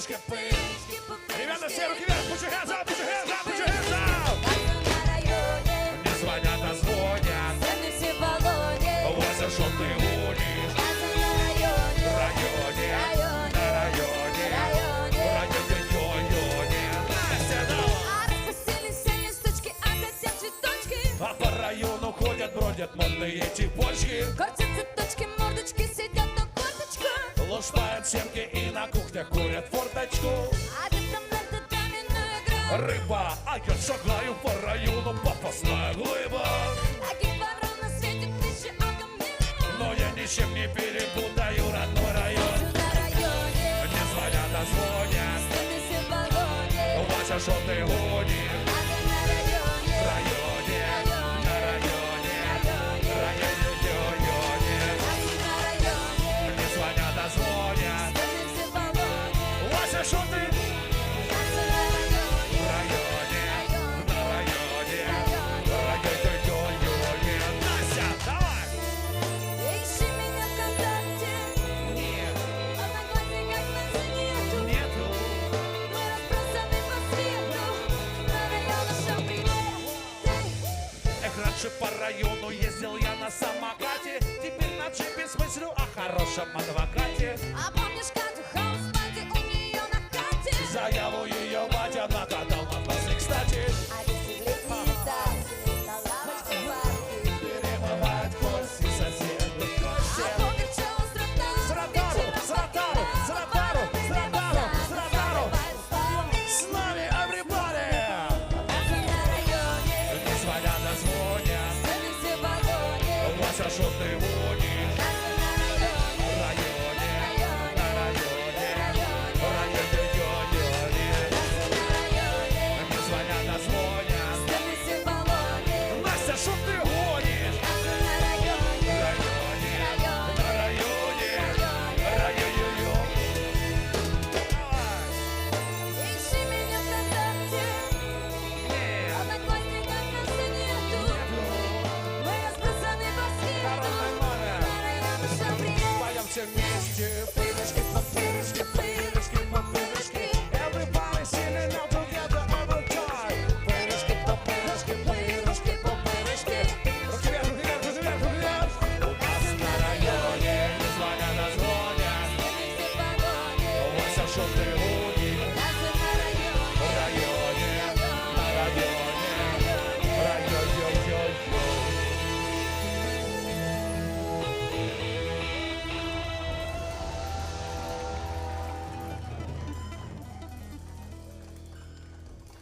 пупырышки, пырышки. Ребята, все руки вверх, put your hands up, put your hands up, put your hands up. на районе, Не звонят, а звонят. сцены все в баллоне. Что ты гонишь? Газа на районе, районе, районе, районе, районе. А по району ходят, бродят модные типочки. Крутятся Лушпают семки и на кухнях курят форточку. А домино игра. Рыба, а я шагаю по району, попасная глыба. Тысячи. Но я ничем не перепутаю Газа на районе. В на в районе. Настя, давай! Ищи меня ВКонтакте, Нет, одноклассниках нету. Мы разбросаны по на районе все приветы. Эх, раньше по району ездил я на самокате Теперь на джипе смыслю о хорошем адвокате А помнишь Катю Заяву ее батя накатал на классе, кстати дети в летние танцы на лавочке парке. Перемывает кости соседи с ротару? С ротару, с ротару, с ротару, с ротару, с нами everybody Газа на районе, Не звонят, а to Mr.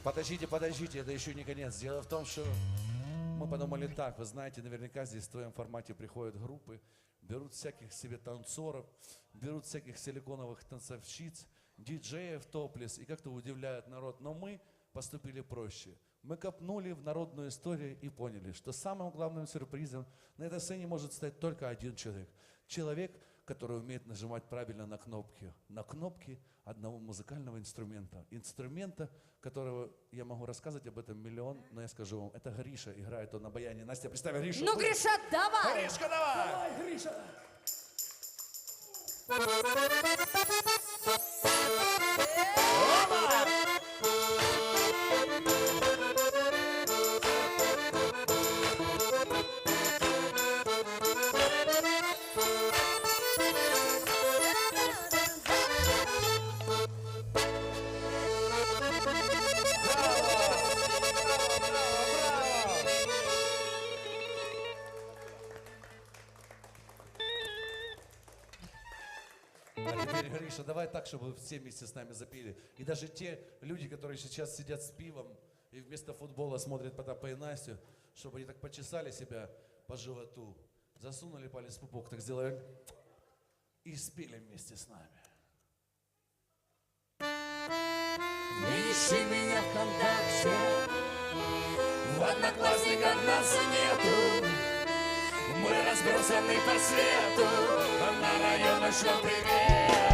Подождите, подождите, это еще не конец. Дело в том, что мы подумали так, вы знаете, наверняка здесь в твоем формате приходят группы, берут всяких себе танцоров, берут всяких силиконовых танцовщиц, диджеев топлес и как-то удивляют народ. Но мы поступили проще. Мы копнули в народную историю и поняли, что самым главным сюрпризом на этой сцене может стать только один человек. Человек, который умеет нажимать правильно на кнопки. На кнопки одного музыкального инструмента. Инструмента, которого я могу рассказывать об этом миллион, но я скажу вам, это Гриша, играет он на баяне. Настя, представь Гришу. Ну, Гриша, давай! Гришка, давай! Давай, Гриша! Гриша, давай так, чтобы все вместе с нами запили. И даже те люди, которые сейчас сидят с пивом и вместо футбола смотрят Потапа и Настю, чтобы они так почесали себя по животу, засунули палец в пупок, так сделали и спели вместе с нами. Ищи меня ВКонтакте, В одноклассниках нас нету, мы разбросаны по свету, на районах шлем приветы.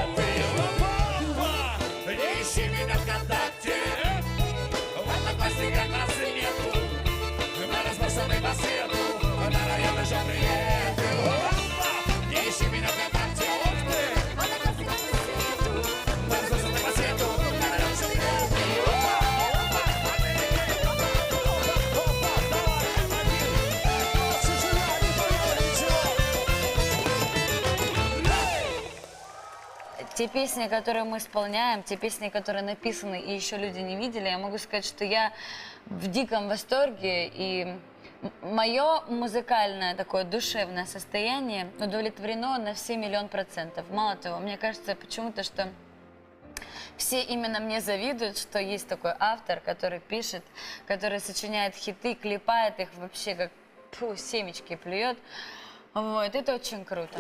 Те песни, которые мы исполняем, те песни, которые написаны и еще люди не видели, я могу сказать, что я в диком восторге и мое музыкальное такое душевное состояние удовлетворено на все миллион процентов. Мало того, мне кажется почему-то, что все именно мне завидуют, что есть такой автор, который пишет, который сочиняет хиты, клепает их вообще как фу, семечки плюет. Вот, это очень круто.